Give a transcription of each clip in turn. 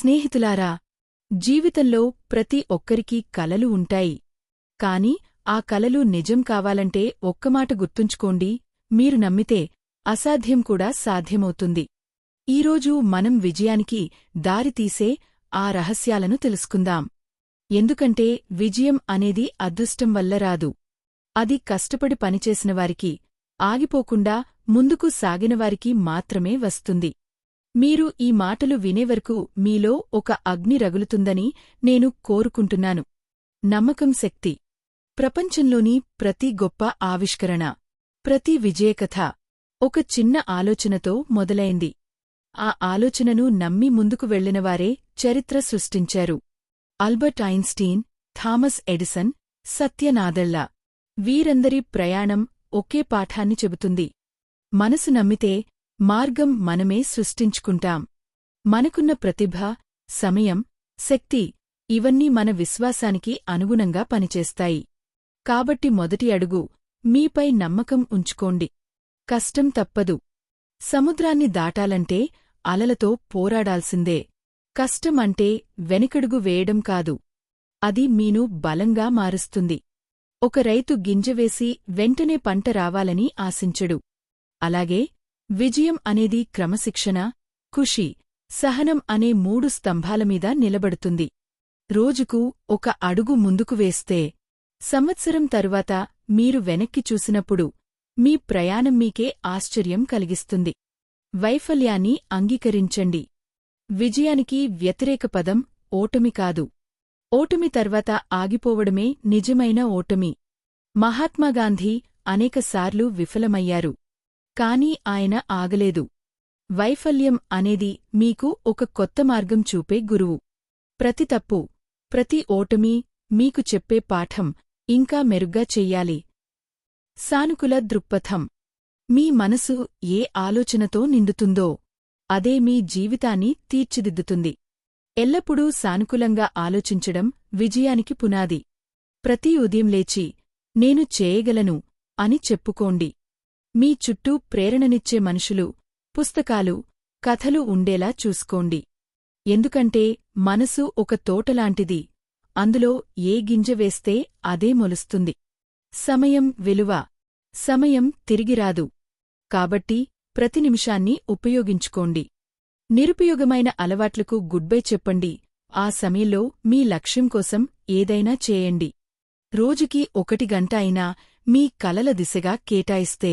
స్నేహితులారా జీవితంలో ప్రతి ఒక్కరికీ కలలు ఉంటాయి. కాని ఆ కలలు నిజం కావాలంటే ఒక్కమాట గుర్తుంచుకోండి మీరు నమ్మితే అసాధ్యం కూడా సాధ్యమవుతుంది. ఈరోజు మనం విజయానికి దారితీసే ఆ రహస్యాలను తెలుసుకుందాం. ఎందుకంటే విజయం అనేది అదృష్టం వల్ల రాదు. అది కష్టపడి పనిచేసినవారికి ఆగిపోకుండా ముందుకు సాగినవారికి మాత్రమే వస్తుంది. మీరు ఈ మాటలు వినేవరకు మీలో ఒక అగ్ని రగులుతుందని నేను కోరుకుంటున్నాను. నమ్మకం శక్తి. ప్రపంచంలోని ప్రతి గొప్ప ఆవిష్కరణ ప్రతి విజయకథ ఒక చిన్న ఆలోచనతో మొదలైంది. ఆ ఆలోచనను నమ్మి ముందుకు వెళ్ళినవారే చరిత్ర సృష్టించారు. Albert Einstein Thomas Edison Satya Nadella వీరందరి ప్రయాణం ఒకే పాఠాన్ని చెబుతుంది. మనసు నమ్మితే మార్గం మనమే సృష్టించుకుంటాం. మనకున్న ప్రతిభ సమయం శక్తి ఇవన్నీ మన విశ్వాసానికి అనుగుణంగా పనిచేస్తాయి. కాబట్టి మొదటి అడుగు మీపై నమ్మకం ఉంచుకోండి. కష్టం తప్పదు. సముద్రాన్ని దాటాలంటే అలలతో పోరాడాల్సిందే. కష్టం అంటే వెనుకడుగు వేయడం కాదు. అది మీను బలంగా మారుస్తుంది. ఒక రైతు గింజవేసి వెంటనే పంట రావాలని ఆశించడు. అలాగే విజయం అనేది క్రమశిక్షణ ఖుషి సహనం అనే మూడు స్తంభాలమీద నిలబడుతుంది. రోజుకు ఒక అడుగు ముందుకు వేస్తే సంవత్సరం తరువాత మీరు వెనక్కి చూసినప్పుడు మీ ప్రయాణం మీకే ఆశ్చర్యం కలిగిస్తుంది. వైఫల్యాన్ని అంగీకరించండి. విజయానికి వ్యతిరేక పదం ఓటమి కాదు. ఓటమి తర్వాత ఆగిపోవడమే నిజమైన ఓటమి. మహాత్మాగాంధీ అనేకసార్లు విఫలమయ్యారు. కాని ఆయన ఆగలేదు. వైఫల్యం అనేది మీకు ఒక కొత్త మార్గం చూపే గురువు. ప్రతి తప్పు ప్రతి ఓటమి మీకు చెప్పే పాఠం ఇంకా మెరుగ్గా చెయ్యాలి. సానుకూల దృక్పథం. మీ మనసు ఏ ఆలోచనతో నిండుతుందో అదే మీ జీవితాన్ని తీర్చిదిద్దుతుంది. ఎల్లప్పుడూ సానుకూలంగా ఆలోచించడం విజయానికి పునాది. ప్రతి ఉదయం లేచి నేను చేయగలను అని చెప్పుకోండి. మీ చుట్టూ ప్రేరణనిచ్చే మనుషులు పుస్తకాలు కథలు ఉండేలా చూసుకోండి. ఎందుకంటే మనసు ఒక తోటలాంటిది. అందులో ఏ గింజ వేస్తే అదే మొలుస్తుంది. సమయం విలువ. సమయం తిరిగిరాదు కాబట్టి ప్రతి నిమిషాన్ని ఉపయోగించుకోండి. నిరుపయోగమైన అలవాట్లకు గుడ్బై చెప్పండి. ఆ సమయంలో మీ లక్ష్యం కోసం ఏదైనా చేయండి. రోజుకి ఒకటి గంట అయినా మీ కలల దిశగా కేటాయిస్తే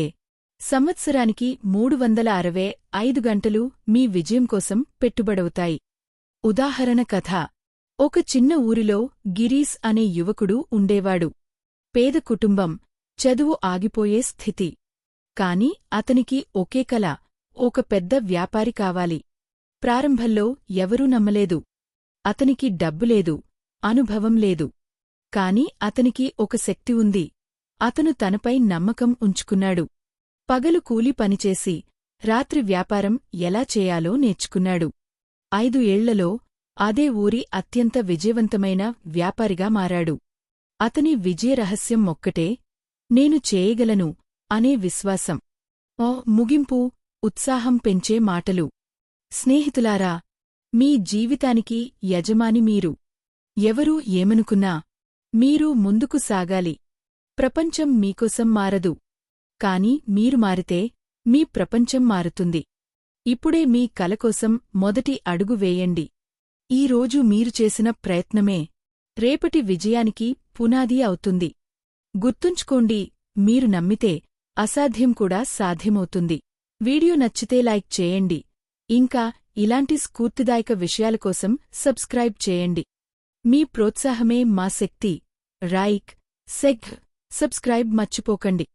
సంవత్సరానికి మూడు వందల అరవై ఐదు గంటలు మీ విజయం కోసం పెట్టుబడవుతాయి. ఉదాహరణ కథ. ఒక చిన్న ఊరిలో గిరీస్ అనే యువకుడు ఉండేవాడు. పేద కుటుంబం. చదువు ఆగిపోయే స్థితి. కాని అతనికి ఒకే కల ఒక పెద్ద వ్యాపారి కావాలి. ప్రారంభంలో ఎవరూ నమ్మలేదు. అతనికి డబ్బులేదు అనుభవం లేదు. కాని అతనికి ఒక శక్తి ఉంది. అతను తనపై నమ్మకం ఉంచుకున్నాడు. పగలు కూలి పనిచేసి రాత్రి వ్యాపారం ఎలా చేయాలో నేర్చుకున్నాడు. ఐదు ఏళ్ళలో అదే ఊరి అత్యంత విజయవంతమైన వ్యాపారిగా మారాడు. అతని విజయరహస్యం ఒక్కటే నేను చేయగలను అనే విశ్వాసం. ఓ ముగింపు ఉత్సాహం పెంచే మాటలు. స్నేహితులారా మీ జీవితానికి యజమాని మీరు. ఎవరూ ఏమనుకున్నా మీరు ముందుకు సాగాలి. ప్రపంచం మీకోసం మారదు. కాని మీరు మారితే మీ ప్రపంచం మారుతుంది. ఇప్పుడే మీ కల కోసం మొదటి అడుగు వేయండి. ఈరోజు మీరు చేసిన ప్రయత్నమే రేపటి విజయానికి పునాది అవుతుంది. గుర్తుంచుకోండి మీరు నమ్మితే అసాధ్యం కూడా సాధ్యమవుతుంది. వీడియో నచ్చితే లైక్ చేయండి. ఇంకా ఇలాంటి స్ఫూర్తిదాయక విషయాల కోసం సబ్స్క్రైబ్ చేయండి. మీ ప్రోత్సాహమే మా శక్తి. రైక్ సెగ్ సబ్స్క్రైబ్ మర్చిపోకండి.